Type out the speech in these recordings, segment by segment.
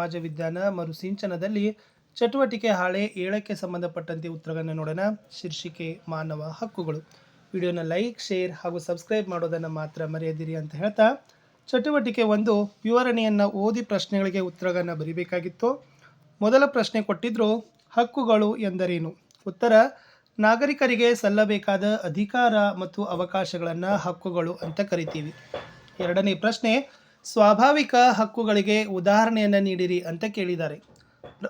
ಸಮಾಜ ವಿಜ್ಞಾನ ಮರುಸಿಂಚನದಲ್ಲಿ ಚಟುವಟಿಕೆ ಹಾಳೆ ಏಳಕ್ಕೆ ಸಂಬಂಧಪಟ್ಟಂತೆ ಉತ್ತರಗಳನ್ನು ನೋಡೋಣ. ಶೀರ್ಷಿಕೆ, ಮಾನವ ಹಕ್ಕುಗಳು. ವಿಡಿಯೋನ ಲೈಕ್, ಶೇರ್ ಹಾಗೂ ಸಬ್ಸ್ಕ್ರೈಬ್ ಮಾಡೋದನ್ನು ಮಾತ್ರ ಮರೆಯದಿರಿ ಅಂತ ಹೇಳ್ತಾ, ಚಟುವಟಿಕೆ ಒಂದು ವಿವರಣೆಯನ್ನು ಓದಿ ಪ್ರಶ್ನೆಗಳಿಗೆ ಉತ್ತರಗಳನ್ನು ಬರೀಬೇಕಾಗಿತ್ತು. ಮೊದಲ ಪ್ರಶ್ನೆ ಕೊಟ್ಟಿದ್ರು, ಹಕ್ಕುಗಳು ಎಂದರೇನು? ಉತ್ತರ, ನಾಗರಿಕರಿಗೆ ಸಲ್ಲಬೇಕಾದ ಅಧಿಕಾರ ಮತ್ತು ಅವಕಾಶಗಳನ್ನು ಹಕ್ಕುಗಳು ಅಂತ ಕರಿತೀವಿ. ಎರಡನೇ ಪ್ರಶ್ನೆ ಸ್ವಾಭಾವಿಕ ಹಕ್ಕುಗಳಿಗೆ ಉದಾಹರಣೆಯನ್ನು ನೀಡಿರಿ ಅಂತ ಕೇಳಿದ್ದಾರೆ.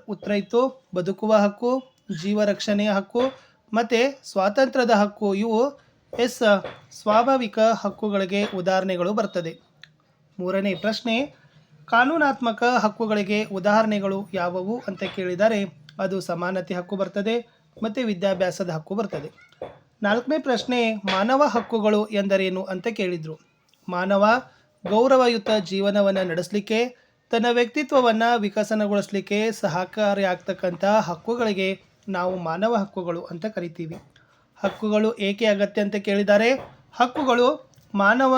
ಉತ್ತರ ಇತ್ತು, ಬದುಕುವ ಹಕ್ಕು ಜೀವ ರಕ್ಷಣೆಯ ಹಕ್ಕು, ಮತ್ತು ಸ್ವಾತಂತ್ರ್ಯದ ಹಕ್ಕು, ಇವು ಎಸ್ ಸ್ವಾಭಾವಿಕ ಹಕ್ಕುಗಳಿಗೆ ಉದಾಹರಣೆಗಳು ಬರ್ತದೆ. ಮೂರನೇ ಪ್ರಶ್ನೆ, ಕಾನೂನಾತ್ಮಕ ಹಕ್ಕುಗಳಿಗೆ ಉದಾಹರಣೆಗಳು ಯಾವುವು ಅಂತ ಕೇಳಿದರೆ, ಅದು ಸಮಾನತೆ ಹಕ್ಕು ಬರ್ತದೆ, ಮತ್ತು ವಿದ್ಯಾಭ್ಯಾಸದ ಹಕ್ಕು ಬರ್ತದೆ. ನಾಲ್ಕನೇ ಪ್ರಶ್ನೆ, ಮಾನವ ಹಕ್ಕುಗಳು ಎಂದರೇನು ಅಂತ ಕೇಳಿದರು. ಮಾನವ ಗೌರವಯುತ ಜೀವನವನ್ನು ನಡೆಸಲಿಕ್ಕೆ, ತನ್ನ ವ್ಯಕ್ತಿತ್ವವನ್ನು ವಿಕಸನಗೊಳಿಸಲಿಕ್ಕೆ ಸಹಕಾರಿಯಾಗ್ತಕ್ಕಂಥ ಹಕ್ಕುಗಳಿಗೆ ನಾವು ಮಾನವ ಹಕ್ಕುಗಳು ಅಂತ ಕರಿತೀವಿ. ಹಕ್ಕುಗಳು ಏಕೆ ಅಗತ್ಯ ಅಂತ ಕೇಳಿದ್ದಾರೆ ಹಕ್ಕುಗಳು ಮಾನವ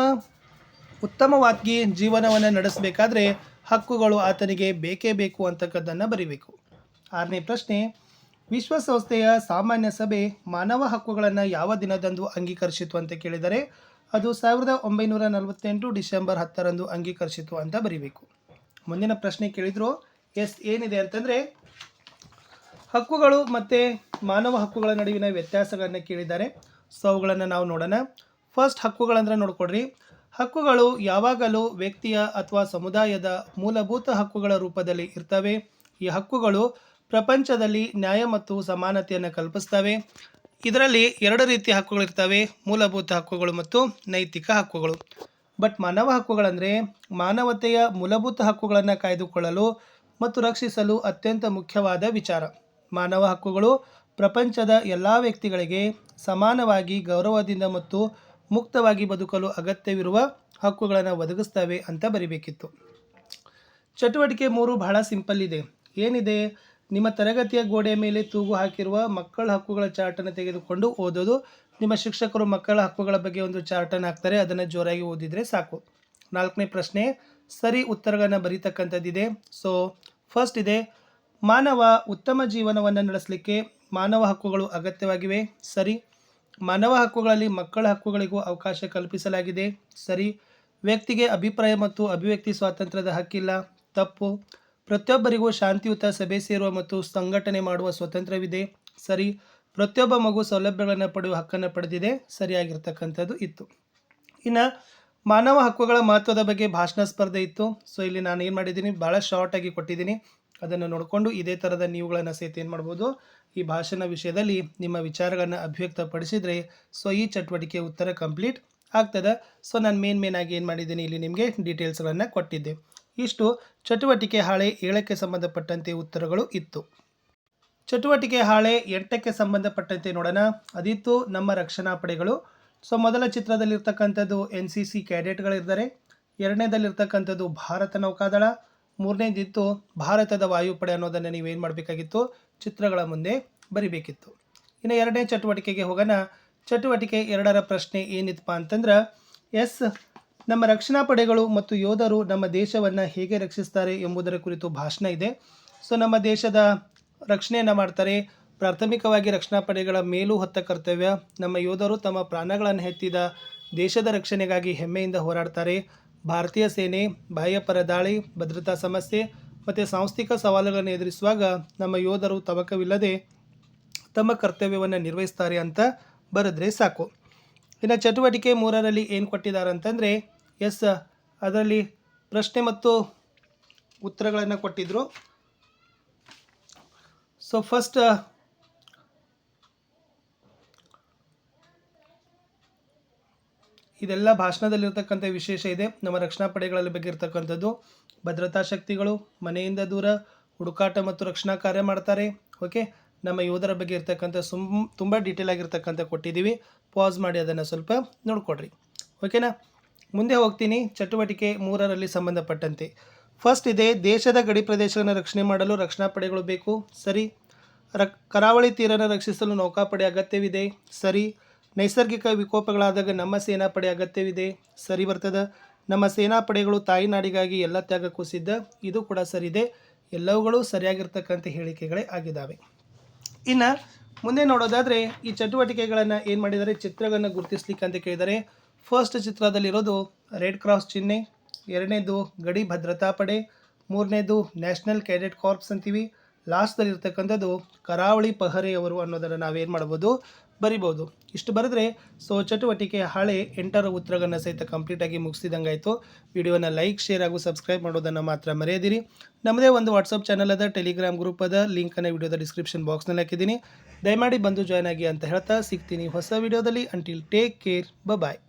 ಉತ್ತಮವಾಗಿ ಜೀವನವನ್ನು ನಡೆಸಬೇಕಾದ್ರೆ ಹಕ್ಕುಗಳು ಆತನಿಗೆ ಬೇಕೇ ಬೇಕು ಅಂತಕ್ಕದ್ದನ್ನು ಬರಿಬೇಕು. ಆರನೇ ಪ್ರಶ್ನೆ ವಿಶ್ವಸಂಸ್ಥೆಯ ಸಾಮಾನ್ಯ ಸಭೆ ಮಾನವ ಹಕ್ಕುಗಳನ್ನು ಯಾವ ದಿನದಂದು ಅಂಗೀಕರಿಸಿತು ಅಂತ ಕೇಳಿದರೆ, ಅದು ಸಾವಿರದ ಒಂಬೈನೂರ ನಲವತ್ತೆಂಟು ಡಿಸೆಂಬರ್ ಹತ್ತರಂದು ಅಂಗೀಕರಿಸಿತು ಅಂತ ಬರಿಬೇಕು. ಮುಂದಿನ ಪ್ರಶ್ನೆ ಕೇಳಿದ್ರು, ಎಸ್ ಏನಿದೆ ಅಂತಂದರೆ, ಹಕ್ಕುಗಳು ಮತ್ತು ಮಾನವ ಹಕ್ಕುಗಳ ನಡುವಿನ ವ್ಯತ್ಯಾಸಗಳನ್ನು ಕೇಳಿದ್ದಾರೆ. ಸೊ ಅವುಗಳನ್ನು ನಾವು ನೋಡೋಣ. ಫಸ್ಟ್ ಹಕ್ಕುಗಳಂದ್ರೆ ನೋಡ್ಕೊಡ್ರಿ. ಹಕ್ಕುಗಳು ಯಾವಾಗಲೂ ವ್ಯಕ್ತಿಯ ಅಥವಾ ಸಮುದಾಯದ ಮೂಲಭೂತ ಹಕ್ಕುಗಳ ರೂಪದಲ್ಲಿ ಇರ್ತವೆ. ಈ ಹಕ್ಕುಗಳು ಪ್ರಪಂಚದಲ್ಲಿ ನ್ಯಾಯ ಮತ್ತು ಸಮಾನತೆಯನ್ನು ಕಲ್ಪಿಸ್ತವೆ ಇದರಲ್ಲಿ ಎರಡು ರೀತಿಯ ಹಕ್ಕುಗಳಿರ್ತವೆ ಮೂಲಭೂತ ಹಕ್ಕುಗಳು ಮತ್ತು ನೈತಿಕ ಹಕ್ಕುಗಳು. ಬಟ್ ಮಾನವ ಹಕ್ಕುಗಳಂದರೆ ಮಾನವತೆಯ ಮೂಲಭೂತ ಹಕ್ಕುಗಳನ್ನು ಕಾಯ್ದುಕೊಳ್ಳಲು ಮತ್ತು ರಕ್ಷಿಸಲು ಅತ್ಯಂತ ಮುಖ್ಯವಾದ ವಿಚಾರ. ಮಾನವ ಹಕ್ಕುಗಳು ಪ್ರಪಂಚದ ಎಲ್ಲ ವ್ಯಕ್ತಿಗಳಿಗೆ ಸಮಾನವಾಗಿ, ಗೌರವದಿಂದ ಮತ್ತು ಮುಕ್ತವಾಗಿ ಬದುಕಲು ಅಗತ್ಯವಿರುವ ಹಕ್ಕುಗಳನ್ನು ಒದಗಿಸ್ತವೆ ಅಂತ ಬರಿಬೇಕಿತ್ತು. ಚಟುವಟಿಕೆ ಮೂರು ಬಹಳ ಸಿಂಪಲ್ ಇದೆ. ಏನಿದೆ? ನಿಮ್ಮ ತರಗತಿಯ ಗೋಡೆಯ ಮೇಲೆ ತೂಗು ಹಾಕಿರುವ ಮಕ್ಕಳ ಹಕ್ಕುಗಳ ಚಾರ್ಟನ್ನು ತೆಗೆದುಕೊಂಡು ಓದೋದು. ನಿಮ್ಮ ಶಿಕ್ಷಕರು ಮಕ್ಕಳ ಹಕ್ಕುಗಳ ಬಗ್ಗೆ ಒಂದು ಚಾರ್ಟನ್ನು ಹಾಕ್ತಾರೆ, ಅದನ್ನು ಜೋರಾಗಿ ಓದಿದರೆ ಸಾಕು. ನಾಲ್ಕನೇ ಪ್ರಶ್ನೆ, ಸರಿ ಉತ್ತರಗಳನ್ನು ಬರೀತಕ್ಕಂಥದ್ದಿದೆ. ಸೊ ಫಸ್ಟ್ ಇದೆ, ಮಾನವ ಉತ್ತಮ ಜೀವನವನ್ನು ನಡೆಸಲಿಕ್ಕೆ ಮಾನವ ಹಕ್ಕುಗಳು ಅಗತ್ಯವಾಗಿವೆ. ಸರಿ. ಮಾನವ ಹಕ್ಕುಗಳಲ್ಲಿ ಮಕ್ಕಳ ಹಕ್ಕುಗಳಿಗೂ ಅವಕಾಶ ಕಲ್ಪಿಸಲಾಗಿದೆ. ಸರಿ. ವ್ಯಕ್ತಿಗೆ ಅಭಿಪ್ರಾಯ ಮತ್ತು ಅಭಿವ್ಯಕ್ತಿ ಸ್ವಾತಂತ್ರ್ಯದ ಹಕ್ಕಿಲ್ಲ. ತಪ್ಪು. ಪ್ರತಿಯೊಬ್ಬರಿಗೂ ಶಾಂತಿಯುತ ಸಭೆ ಸೇರುವ ಮತ್ತು ಸಂಘಟನೆ ಮಾಡುವ ಸ್ವಾತಂತ್ರ್ಯವಿದೆ. ಸರಿ, ಪ್ರತಿಯೊಬ್ಬ ಮಗು ಸೌಲಭ್ಯಗಳನ್ನು ಪಡೆಯುವ ಹಕ್ಕನ್ನು ಪಡೆದಿದೆ. ಸರಿಯಾಗಿರ್ತಕ್ಕಂಥದ್ದು ಇತ್ತು. ಇನ್ನು ಮಾನವ ಹಕ್ಕುಗಳ ಮಹತ್ವದ ಬಗ್ಗೆ ಭಾಷಣ ಸ್ಪರ್ಧೆ ಇತ್ತು. ಸೊ ಇಲ್ಲಿ ನಾನು ಏನು ಮಾಡಿದ್ದೀನಿ? ಭಾಳ ಶಾರ್ಟಾಗಿ ಕೊಟ್ಟಿದ್ದೀನಿ. ಅದನ್ನು ನೋಡಿಕೊಂಡು ಇದೇ ಥರದ ನೀವುಗಳನ್ನು ಸಹಿತ ಏನು ಮಾಡ್ಬೋದು? ಈ ಭಾಷಣ ವಿಷಯದಲ್ಲಿ ನಿಮ್ಮ ವಿಚಾರಗಳನ್ನು ಅಭಿವ್ಯಕ್ತಪಡಿಸಿದರೆ ಸೊ ಈ ಚಟುವಟಿಕೆ ಉತ್ತರ ಕಂಪ್ಲೀಟ್ ಆಗ್ತದೆ. ಸೊ ನಾನು ಮೇನ್ ಮೇನ್ ಆಗಿ ಏನು ಮಾಡಿದ್ದೀನಿ? ಇಲ್ಲಿ ನಿಮಗೆ ಡೀಟೇಲ್ಸ್ಗಳನ್ನು ಕೊಟ್ಟಿದ್ದೆ. ಇಷ್ಟು. ಚಟುವಟಿಕೆ ಹಾಳೆ ಏಳಕ್ಕೆ ಸಂಬಂಧಪಟ್ಟಂತೆ ಉತ್ತರಗಳು ಇತ್ತು. ಚಟುವಟಿಕೆ ಹಾಳೆ ಎಂಟಕ್ಕೆ ಸಂಬಂಧಪಟ್ಟಂತೆ ನೋಡೋಣ. ಅದಿತ್ತು ನಮ್ಮ ರಕ್ಷಣಾ ಪಡೆಗಳು. ಸೊ, ಮೊದಲ ಚಿತ್ರದಲ್ಲಿರ್ತಕ್ಕಂಥದ್ದು ಎನ್ ಸಿ ಸಿ ಕ್ಯಾಡೆಟ್ಗಳಿದ್ದಾರೆ ಎರಡನೇದಲ್ಲಿರ್ತಕ್ಕಂಥದ್ದು ಭಾರತ ನೌಕಾದಳ, ಮೂರನೇದಿತ್ತು ಭಾರತದ ವಾಯುಪಡೆ ಅನ್ನೋದನ್ನು ನೀವೇನು ಮಾಡಬೇಕಾಗಿತ್ತು? ಚಿತ್ರಗಳ ಮುಂದೆ ಬರಿಬೇಕಿತ್ತು. ಇನ್ನು ಎರಡನೇ ಚಟುವಟಿಕೆಗೆ ಹೋಗೋಣ. ಚಟುವಟಿಕೆ ಎರಡರ ಪ್ರಶ್ನೆ ಏನಿತ್ತಪ್ಪ ಅಂತಂದ್ರೆ, ಎಸ್ ನಮ್ಮ ರಕ್ಷಣಾ ಪಡೆಗಳು ಮತ್ತು ಯೋಧರು ನಮ್ಮ ದೇಶವನ್ನು ಹೇಗೆ ರಕ್ಷಿಸ್ತಾರೆ ಎಂಬುದರ ಕುರಿತು ಭಾಷಣ ಇದೆ. ಸೊ, ನಮ್ಮ ದೇಶದ ರಕ್ಷಣೆಯನ್ನು ಮಾಡ್ತಾರೆ. ಪ್ರಾಥಮಿಕವಾಗಿ ರಕ್ಷಣಾ ಪಡೆಗಳ ಮೇಲೂ ಹೊತ್ತ ಕರ್ತವ್ಯ ನಮ್ಮ ಯೋಧರು ತಮ್ಮ ಪ್ರಾಣಗಳನ್ನು ಹೆತ್ತಿದ ದೇಶದ ರಕ್ಷಣೆಗಾಗಿ ಹೆಮ್ಮೆಯಿಂದ ಹೋರಾಡ್ತಾರೆ. ಭಾರತೀಯ ಸೇನೆ ಬಾಹ್ಯಪರ ದಾಳಿ ಭದ್ರತಾ ಸಮಸ್ಯೆ ಮತ್ತು ಸಾಂಸ್ಥಿಕ ಸವಾಲುಗಳನ್ನು ಎದುರಿಸುವಾಗ ನಮ್ಮ ಯೋಧರು ತವಕವಿಲ್ಲದೆ ತಮ್ಮ ಕರ್ತವ್ಯವನ್ನು ನಿರ್ವಹಿಸ್ತಾರೆ ಅಂತ ಬರೆದ್ರೆ ಸಾಕು. ಇನ್ನು ಚಟುವಟಿಕೆ ಮೂರರಲ್ಲಿ ಏನು ಕೊಟ್ಟಿದ್ದಾರೆ ಅಂತಂದರೆ ಎಸ್, ಅದರಲ್ಲಿ ಪ್ರಶ್ನೆ ಮತ್ತು ಉತ್ತರಗಳನ್ನು ಕೊಟ್ಟಿದ್ದರು ಸೊ ಫಸ್ಟ್ ಇದೆಲ್ಲ ಭಾಷಣದಲ್ಲಿರ್ತಕ್ಕಂಥ ವಿಶೇಷ ಇದೆ. ನಮ್ಮ ರಕ್ಷಣಾ ಪಡೆಗಳಲ್ಲಿ ಬಗ್ಗೆ ಭದ್ರತಾ ಶಕ್ತಿಗಳು, ಮನೆಯಿಂದ ದೂರ ಹುಡುಕಾಟ ಮತ್ತು ರಕ್ಷಣಾ ಕಾರ್ಯ ಮಾಡ್ತಾರೆ. ಓಕೆ ನಮ್ಮ ಯೋಧರ ಬಗ್ಗೆ ಇರ್ತಕ್ಕಂಥ ಸುಮ್, ತುಂಬ ಡೀಟೇಲ್ ಆಗಿರ್ತಕ್ಕಂಥ ಕೊಟ್ಟಿದ್ದೀವಿ. ಪಾಸ್ ಮಾಡಿ ಅದನ್ನು ಸ್ವಲ್ಪ ನೋಡ್ಕೊಡ್ರಿ ಓಕೆನಾ ಮುಂದೆ ಹೋಗ್ತೀನಿ. ಚಟುವಟಿಕೆ ಮೂರರಲ್ಲಿ ಸಂಬಂಧಪಟ್ಟಂತೆ. ಫಸ್ಟ್ ಇದೆ, ದೇಶದ ಗಡಿ ಪ್ರದೇಶಗಳನ್ನು ರಕ್ಷಣೆ ಮಾಡಲು ರಕ್ಷಣಾ ಪಡೆಗಳು ಬೇಕು. ಸರಿ. ರಕ್, ಕರಾವಳಿ ತೀರನ ರಕ್ಷಿಸಲು ನೌಕಾಪಡೆ ಅಗತ್ಯವಿದೆ. ಸರಿ. ನೈಸರ್ಗಿಕ ವಿಕೋಪಗಳಾದಾಗ ನಮ್ಮ ಸೇನಾಪಡೆ ಅಗತ್ಯವಿದೆ. ಸರಿ ಬರ್ತದೆ. ನಮ್ಮ ಸೇನಾಪಡೆಗಳು ತಾಯಿನಾಡಿಗಾಗಿ ಎಲ್ಲ ತ್ಯಾಗಕ್ಕೂ ಸಿದ್ಧ. ಇದು ಕೂಡ ಸರಿ ಇದೆ ಎಲ್ಲವುಗಳು ಸರಿಯಾಗಿರ್ತಕ್ಕಂಥ ಹೇಳಿಕೆಗಳೇ ಆಗಿದ್ದಾವೆ. ಇನ್ನು ಮುಂದೆ ನೋಡೋದಾದರೆ ಈ ಚಟುವಟಿಕೆಗಳನ್ನು ಏನು ಮಾಡಿದ್ದಾರೆ, ಚಿತ್ರಗಳನ್ನು ಗುರುತಿಸ್ಲಿಕ್ಕೆ ಅಂತ ಕೇಳಿದರೆ ಫಸ್ಟ್ ಚಿತ್ರದಲ್ಲಿರೋದು ರೆಡ್ ಕ್ರಾಸ್ ಚಿಹ್ನೆ, ಎರಡನೇದು ಗಡಿ ಭದ್ರತಾ ಪಡೆ, ಮೂರನೇದು ನ್ಯಾಷನಲ್ ಕ್ಯಾಡೆಟ್ ಕಾರ್ಪ್ಸ್ ಅಂತೀವಿ. ಲಾಸ್ಟಲ್ಲಿ ಇರ್ತಕ್ಕಂಥದ್ದು ಕರಾವಳಿ ಪಹರೆಯವರು ಅನ್ನೋದನ್ನು ನಾವೇನು ಮಾಡ್ಬೋದು ಬರಿಬೋದು. ಇಷ್ಟು ಬರೆದ್ರೆ ಸೊ ಚಟುವಟಿಕೆ ಹಾಳೆ ಎಂಟರ ಉತ್ತರಗಳನ್ನು ಸಹಿತ ಕಂಪ್ಲೀಟಾಗಿ ಮುಗಿಸಿದಂಗಾಯಿತು ವಿಡಿಯೋನ ಲೈಕ್, ಶೇರ್ ಹಾಗೂ ಸಬ್ಸ್ಕ್ರೈಬ್ ಮಾಡೋದನ್ನು ಮಾತ್ರ ಮರೆಯದಿರಿ. ನಮ್ಮದೇ ಒಂದು ವಾಟ್ಸಪ್ ಚಾನಲ್ ಅದ, ಟೆಲಿಗ್ರಾಮ್ ಗ್ರೂಪ್ ಅದ ಲಿಂಕನ್ನು ವಿಡಿಯೋದ ಡಿಸ್ಕ್ರಿಪ್ಷನ್ ಬಾಕ್ಸ್ನಲ್ಲಿ ಹಾಕಿದ್ದೀನಿ. ದಯಮಾಡಿ ಬಂದು ಜಾಯ್ನ್ ಆಗಿ ಅಂತ ಹೇಳ್ತಾ ಸಿಗ್ತೀನಿ ಹೊಸ ವಿಡಿಯೋದಲ್ಲಿ. Until take care bye